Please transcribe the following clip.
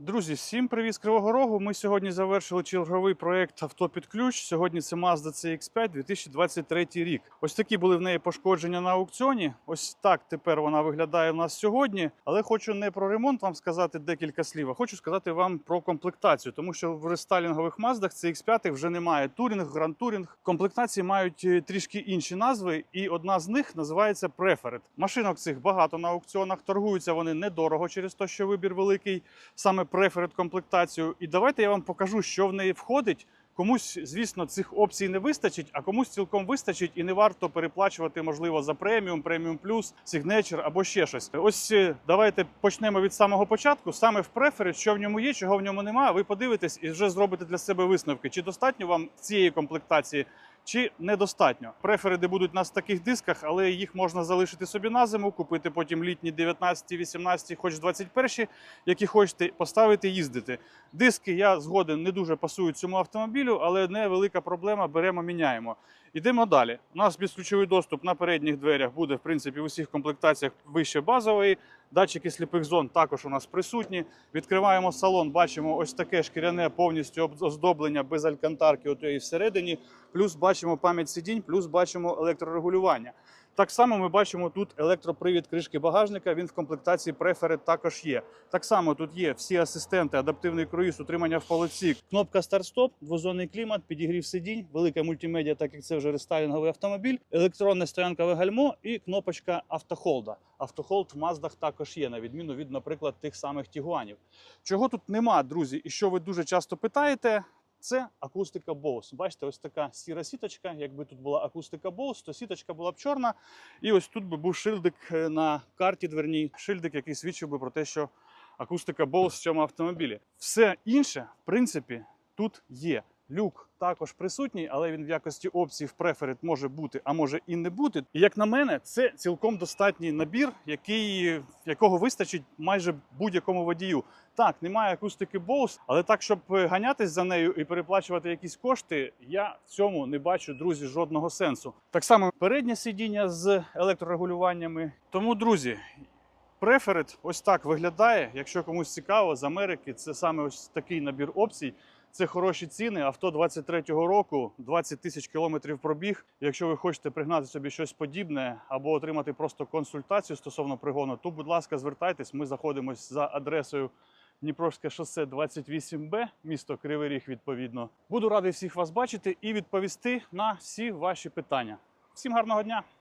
Друзі, всім привіт з Кривого Рогу. Ми сьогодні завершили черговий проект авто під ключ. Сьогодні це Mazda CX-5 2023 рік. Ось такі були в неї пошкодження на аукціоні. Ось так тепер вона виглядає в нас сьогодні. Але хочу не про ремонт вам сказати декілька слів, а хочу сказати вам про комплектацію, тому що в рестайлінгових Маздах CX-5 вже немає турінг, гранд турінг. Комплектації мають е, трішки інші назви, і одна з них називається Preferred. Машинок цих багато на аукціонах. Торгуються вони недорого через те, що вибір великий саме преферед комплектацію. І давайте я вам покажу, що в неї входить. Комусь, звісно, цих опцій не вистачить, а комусь цілком вистачить і не варто переплачувати, можливо, за преміум, преміум плюс, сигнечер або ще щось. Ось е, давайте почнемо від самого початку. Саме в префері, що в ньому є, чого в ньому немає. Ви подивитесь і вже зробите для себе висновки, чи достатньо вам цієї комплектації. Чи недостатньо префериди будуть в таких дисках, але їх можна залишити собі на зиму, купити потім літні 19, 18, хоч 21, які хочете поставити їздити. Диски я згоден не дуже пасують цьому автомобілю, але невелика проблема. Беремо, міняємо. Йдемо далі. У нас безключовий доступ на передніх дверях буде в принципі в усіх комплектаціях вище базової. Датчики сліпих зон також у нас присутні. Відкриваємо салон, бачимо ось таке шкіряне повністю об- оздоблення без алькантарки отої всередині. Плюс бачимо пам'ять сидінь, плюс бачимо електрорегулювання. Так само ми бачимо тут електропривід кришки багажника. Він в комплектації Preferred також є. Так само тут є всі асистенти, адаптивний круїз, утримання в полоці, кнопка старт-стоп, двозонний клімат, підігрів сидінь, велика мультимедіа, так як це вже рестайлінговий автомобіль, електронне стоянкове гальмо і кнопочка автохолда. Автохолд в Маздах також є, на відміну від, наприклад, тих самих Тігуанів. Чого тут нема, друзі, і що ви дуже часто питаєте, це акустика Bose. Бачите, ось така сіра сіточка. Якби тут була акустика Bose, то сіточка була б чорна. І ось тут би був шильдик е, на карті дверній, шильдик, який свідчив би про те, що акустика Bose в цьому автомобілі. Все інше, в принципі, тут є. Люк також присутній, але він в якості опції в Preferred може бути, а може і не бути. І як на мене, це цілком достатній набір, який, якого вистачить майже будь-якому водію. Так, немає акустики Bose, але так, щоб е, ганятись за нею і переплачувати якісь кошти, я в цьому не бачу, друзі, жодного сенсу. Так само переднє сидіння з електрорегулюваннями. Тому, друзі, Preferred ось так виглядає. Якщо комусь цікаво, з Америки це саме ось такий набір опцій. Це хороші ціни. Авто 23-го року, 20 тисяч кілометрів пробіг. Якщо ви хочете пригнати собі щось подібне або отримати просто консультацію стосовно пригону, то, будь ласка, звертайтесь. Ми заходимось за адресою Дніпровське шосе 28Б, місто Кривий Ріг, відповідно. Буду радий всіх вас бачити і відповісти на всі ваші питання. Всім гарного дня!